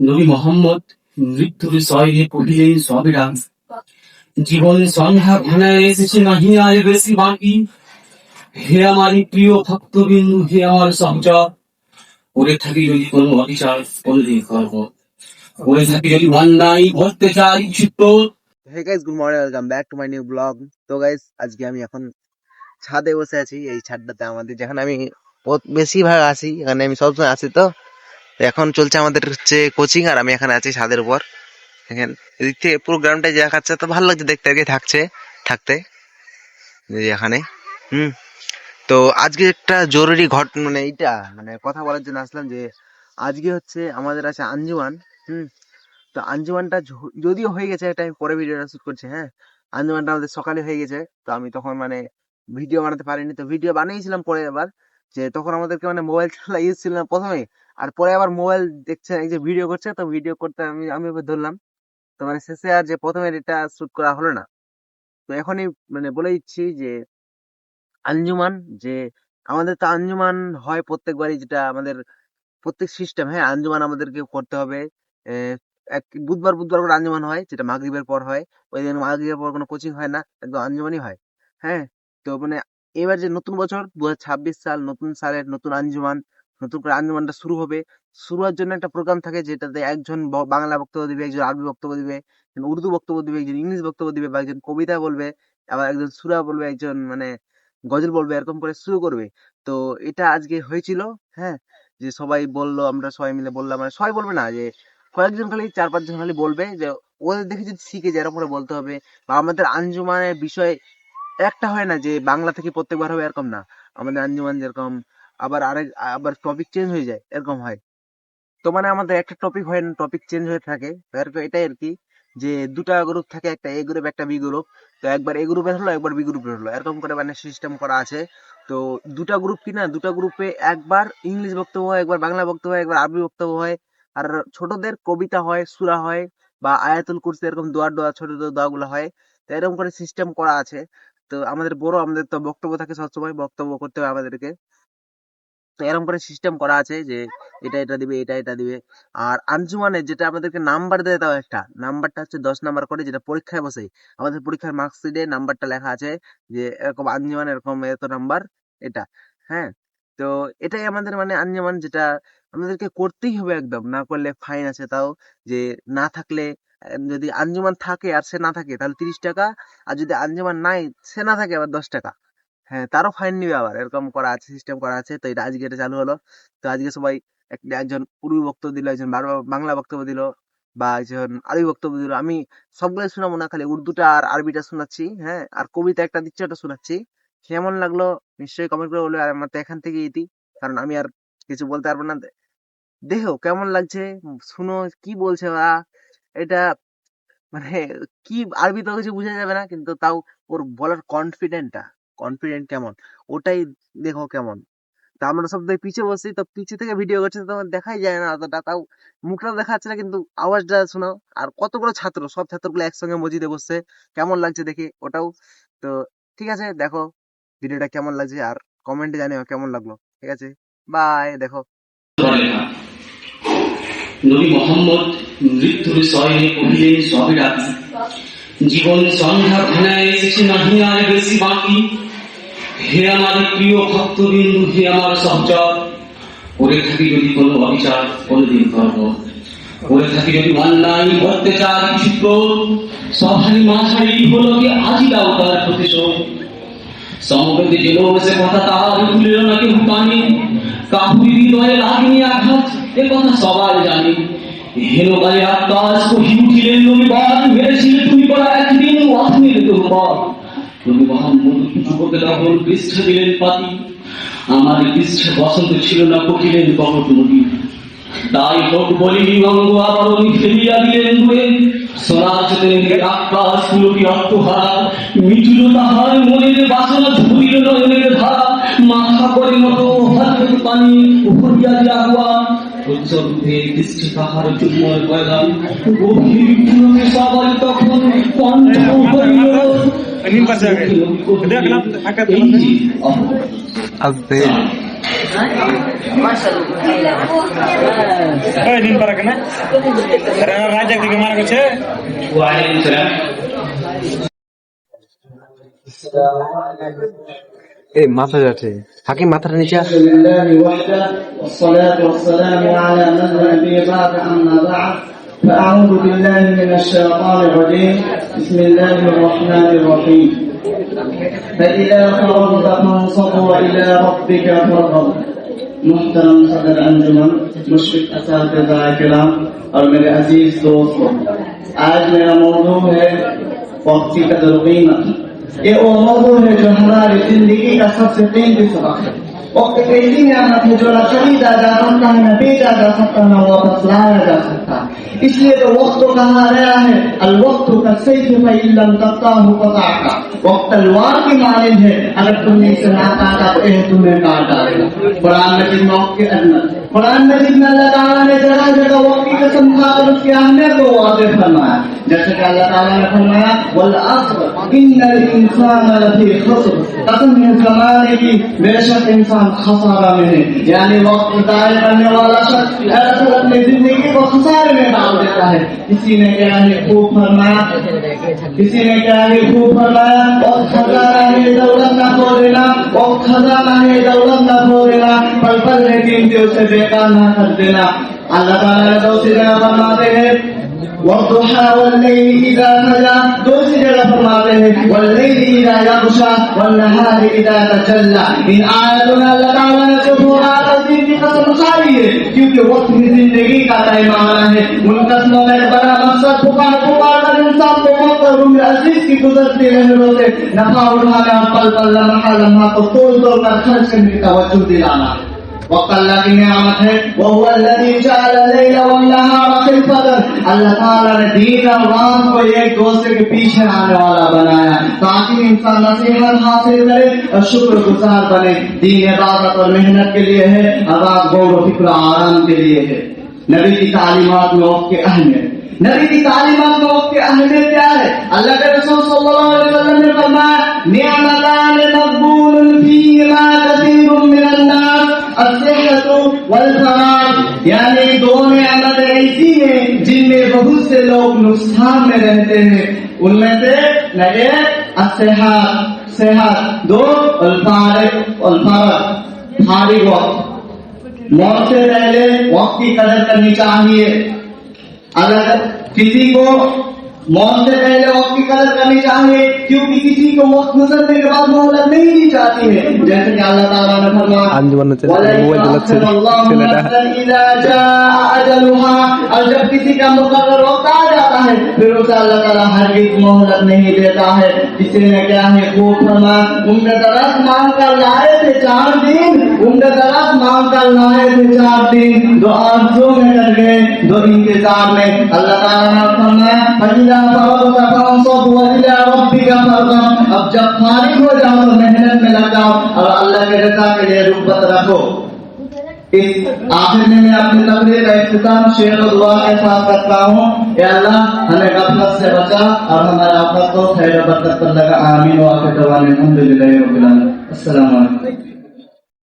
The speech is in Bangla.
নবী মোহাম্মদ মৃত্যুর শয়নে কহিলেন সবেরা। জীবন সন্ধ্যা ঘনায় এসেছে নাহি আর বেশি বাকি। হে আমার প্রিয় ভক্তবিন্দু, হে আমার সহচর। ওরে থাকি যদি কোনো অবিচার কোনদিন করব ওরে থাকি যদি অন্যায়, করতে চাই চিত্ত। Hey guys good morning welcome back to my new vlog তো গাইস আজকে আমি এখন ছাদে বসে আছি। এই ছাদটাতে আমাদের, যেখানে আমি বেশিরভাগ আসি এখানে আমি সবসময় আসি তো। এখন চলছে আমাদের হচ্ছে কোচিং আর আমি এখানে আছি ছাদের উপর। এখানে এদিক থেকে পুরো গ্রাউন্ডটা দেখাচ্ছে, তো ভালো লাগছে দেখতে আর থাকছে, থাকতে। এখানে। হুম। তো আজকে একটা জরুরি ঘট মানে এইটা মানে কথা বলার জন্য আসলাম যে, আজকে হচ্ছে আমাদের আছে আঞ্জুমান, হুম। তো আঞ্জুমানটা যদিও হয়ে গেছে একটা, আমি পরে ভিডিওটা শুট করছি হ্যাঁ। আঞ্জুমানটা আমাদের সকালে হয়ে গেছে, তো আমি তখন মানে ভিডিও বানাতে পারিনি, তো ভিডিও বানিয়েছিলাম পরে আবার, যে তখন আমাদেরকে মানে মোবাইল খেলা ইউজ ছিল না প্রথমে আর পরে আবার মোবাইল দেখছে, এই যে ভিডিও করছে, তো ভিডিও করতে আমি আমি ধরলাম। তো মানে শেষে আর যে প্রথমে এটা শুট করা হলো না। তো এখনই মানে বলে দিচ্ছি যে, আঞ্জুমান, যে আমাদের তো আঞ্জুমান হয় প্রত্যেকবারই যেটা আমাদের প্রত্যেক সিস্টেম হ্যাঁ আঞ্জুমান আমাদেরকে করতে হবে। এক, বুধবার বুধবার করে আঞ্জুমান হয়, যেটা মাগরিবের পর হয়। ওই দিন মাগরিবের পর কোনো কোচিং হয় না, একদম আঞ্জুমানই হয় হ্যাঁ। তো মানে এবার যে নতুন বছর দু সাল, নতুন সালের নতুন আঞ্জুমান নতুন করে আঞ্জুমানটা শুরু হবে। শুরু হওয়ার জন্য একটা প্রোগ্রাম থাকে যেটাতে একজন বাংলা বক্তব্য দিবে, একজন আরবি বক্তব্য দিবে, একজন উর্দু বক্তব্য দিবে, একজন ইংলিশ বক্তব্য দিবে বা একজন কবিতা বলবে, আবার একজন সুরা বলবে, একজন মানে গজল বলবে, এরকম করে শুরু করবে। তো এটা আজকে হয়েছিল হ্যাঁ? যে সবাই বলল, আমরা সবাই মিলে বললাম মানে সবাই বলবে না যে কয়েকজন খালি চার পাঁচজন খালি বলবে যে ওদের দেখে যদি শিখে যায়, এরকম করে বলতে হবে বা আমাদের আঞ্জুমানের বিষয় একটা হয় না যে বাংলা থেকে প্রত্যেকবার হবে, এরকম না। আমাদের আঞ্জুমান যেরকম আবার আরেক, আবার টপিক চেঞ্জ হয়ে যায়, এরকম হয়। তো মানে আমাদের একটা টপিক হয় না টপিক চেঞ্জ হয়ে থাকে। এটাই আর কি, যে দুটা গ্রুপ থাকে, একটা এ গ্রুপ একটা বি গ্রুপ তো একবার এ গ্রুপের হলো, একবার বি গ্রুপের হলো, এরকম করে মানে সিস্টেম করা আছে। তো দুটা গ্রুপ কি না, দুটা গ্রুপে একবার ইংলিশ বক্তব্য হয়, একবার বাংলা বক্তব্য হয়, একবার আরবি বক্তব্য হয়। আর ছোটদের কবিতা হয়, সুরা হয়, বা আয়াতুল কুরসি এরকম দোয়ার দোয়া, ছোট ছোট দোয়াগুলো হয়। তো এরকম করে সিস্টেম করা আছে। তো আমাদের বড়, আমাদের তো বক্তব্য থাকে সবসময়, বক্তব্য করতে হয় আমাদেরকে। এরকম করে সিস্টেম করা আছে যে এটা এটা দিবে, এটা এটা দিবে। আর আঞ্জুমানে যেটা আমাদেরকে নাম্বার দেয় তাও একটা নাম্বারটা হচ্ছে দশ নাম্বার করে, যেটা পরীক্ষায় বসে। আমাদের পরীক্ষার মার্কশিটে নাম্বারটা লেখা আছে যে এরকম আঞ্জুমান, এরকম এত নাম্বার এটা। হ্যাঁ? তো এটাই আমাদের মানে আঞ্জুমান যেটা আমাদেরকে করতেই হবে একদম। না করলে ফাইন আছে তাও। যে না থাকলে, যদি আঞ্জুমান থাকে আর সে না থাকে, তাহলে তিরিশ টাকা। আর যদি আঞ্জুমান নাই, সে না থাকে, আবার দশ টাকা। হ্যাঁ তারও ফাইন নিবে আবার। এরকম করা আছে সিস্টেম করা আছে। তো এটা আজকে এটা চালু হলো। তো আজকে সবাই একজন উর্দু বক্তব্য দিল, একজন বাংলা বক্তব্য দিল, বা একজন আরবি বক্তব্য দিল। আমি সবগুলো শোনাবো না, খালি উর্দুটা আর আরবিটা শোনাচ্ছি হ্যাঁ? আর কবিতা একটা দিচ্ছে, ওটা শোনাচ্ছি। কেমন লাগল নিশ্চয়ই কমেন্ট করে বলবে, আর আমার তো এখান থেকে ইতি, কারণ আমি আর কিছু বলতে পারব না। দেখো, কেমন লাগছে? শুনো, কি বলছে ওরা? এটা মানে কি, আরবি তো কিছু বোঝা যাবে না, কিন্তু তাও ওর বলার কনফিডেন্টটা কনফিডেন্ট কেমন? ওটাই দেখো কেমন। তা আমরা সব থেকে পিছে বসি তো পিছে থেকে ভিডিও করছে, তো দেখাই যায় না অতটা। তাও মুখটা দেখা যাচ্ছে না, কিন্তু আওয়াজটা শোনাও। আর কতগুলো ছাত্র, সব ছাত্রগুলো একসঙ্গে মসজিদে বসছে। কেমন লাগছে দেখে ওটাও। তো ঠিক আছে, দেখো ভিডিওটা কেমন লাগছে, আর কমেন্টে জানিও কেমন লাগল। ঠিক আছে বাই দেখো। নবী মোহাম্মদ মৃত্যুর শয়নে কহিলেন সবেরা জীবন সন্ধ্যা আর বেশি বাকি। হে আমার প্রিয় ভক্তবিন্দু, হে আমার সহচর করে থাকি যদি কোনো অবিচার, কোনদিন করব করে থাকি যদি অন্যায়, অত্যাচার চিত্র সহারি মাঝারি হলো কি আজি দাও তার প্রতিশোধ। সমবেতে যে সে কথা তাহার ভুলিল না কেউ কানে কাহুরি হৃদয়ে লাগেনি আঘাত, এ কথা সবাই জানে। হেন কালে আকাশ কহি উঠিলেন আমার পৃষ্ঠে বসন্ত ছিল না কহিলেন কপট নবী তাই হোক বলিনি অঙ্গ আবরণ ফেলিয়া দিলেন দূরে সনাচতেন আকাশ পুলকি অর্থহারা মিটুল বাসনা মাথা করে মতো হাত পানি উপরিয়া দিয়া উচ্চরূপে দৃষ্টি তাহার চুম্বর কয়লাম গভীর পুলকে সবাই তখন কণ্ঠ হইল। পারা কেন রাজা থেকে মারা গেছে। ওয়ালাইকুম সালাম। এই মাথাটা হাকিম মাথাটা নিচে فأعوذ بالله من الشيطان الرجيم بسم الله الرحمن الرحيم فإذا فرغت فانصب وإلى ربك فارغب محترم صدر انجمن مشفق اساتذہ کرام اور میرے عزیز دوست آج میرا موضوع ہے وقتی قدر قیمت یہ وہ موضوع ہے جو ہماری زندگی کا سب سے قیمتی سبق ہے۔ وقت کی نعمت ہے جو نہ خریدا جا سکتا ہے نہ بیچا جا سکتا نہ واپس لایا جا سکتا۔ اس لیے تو وقت کہا گیا ہے، الوقت کا صحیح فعلم تقتا ہو پتا کا وقت الوار کی مانند ہے، اگر تم نے اسے نہ کاٹا تو یہ تمہیں کاٹ ڈالے گا قرآن مجید میں وقت کی ہے۔ قرآن مجید میں اللہ تعالیٰ نے جگہ جگہ وقت کی قسم کھا کر اس کے اہمیت کو واضح فرمایا۔ جیسے کہ اللہ تعالیٰ نے فرمایا، والعصر ان الانسان لفی خسر قسم ہے زمانے کی، بے شک انسان خسارہ میں ہے۔ یعنی وقت ضائع کرنے والا شخص دراصل اپنی زندگی کو خسارے میں ڈال دیتا ہے۔ کسی نے کیا ہے، خوب فرمایا किसी ने क्या है खूब फरमाया और खजाना है दौलत ना खो देना और खजाना है दौलत ना खो देना पल पल है कीमती उसे बेकार ना कर देना اللہ تعالیٰ نے دوسری جگہ فرماتے ہیں والضحى والليل إذا سجى جگہ فرماتے ہیں والليل إذا يغشى والنهار إذا تجلى ان آیتنا اللہ تعالیٰ نے جو بولا تصدیق کی قسم ساری ہے کیونکہ وقت ہی زندگی کا طے معاملہ ہے ان قسموں میں بڑا مقصد پکار پکار کر انسان کو موت اور عمر عزیز کی گزرتی لہروں سے نفع اٹھانا پل پل لمحہ لمحہ کو تول توڑ کر خرچ کرنے کا وجود دلانا ہے اللہ کی نعمت ہے۔ وہ الذي جعل الليل والنهار خلفة اللہ تعالیٰ نے دین اور رات کو ایک دوسرے کے پیچھے آنے والا بنایا تاکہ انسان نصیحت حاصل کرے اور شکر گزار بنے۔ دین عبادت اور محنت کے لیے ہے، عذاب، غور و فکر آرام کے لیے ہے۔ نبی کی تعلیمات میں وقت کے اہمیت۔ نبی کی تعلیمات میں وقت کی اہمیت کیا ہے؟ اللہ کے یعنی دو نعمت ایسی ہیں جن میں بہت سے لوگ نقصان میں رہتے ہیں۔ ان میں سے نئے الصحت صحت دو، الفارق الفارق فارغ وقت۔ موت سے پہلے وقت کی قدر کرنی چاہیے۔ اگر کسی کو موت سے پہلے وقت کی قدر کرنی چاہیے کیونکہ کسی کو موت گزرنے کے بعد مہلت نہیں دی جاتی ہے۔ جیسے کہ اللہ تعالیٰ نے فرمایا اور جب کسی کا مقرر وقت آ جاتا ہے پھر اسے اللہ تعالیٰ ہرگز مہلت نہیں دیتا ہے۔ اسی نے کیا ہے وہ فرما عمدہ درخت مانگ کر لائے تھے چار دن۔ عمدہ درخت مانگ کر لائے تھے چار دن۔ دو آنسوں میں کر گئے دو انتظار میں۔ اللہ تعالیٰ نے فرمایا فَإِذَا فَرَغْتَ فَانصَبْ وَإِلَىٰ رَبِّكَ فَارْغَب اب جب فارغ ہو جاؤ تو محنت میں لگ جاؤ۔ اور اللہ کے رضا کے لیے رغبت رکھو۔ اس آخر میں میں اپنی تقریر کا اختتام شعر و دعا کے ساتھ کرتا ہوں۔ اے اللہ، ہمیں غفلت سے بچا اور ہمارا آفت کو خیر و برکت پر لگا۔ آمین۔ و آخر دوان الحمدللہ رب العالمین۔ السلام علیکم۔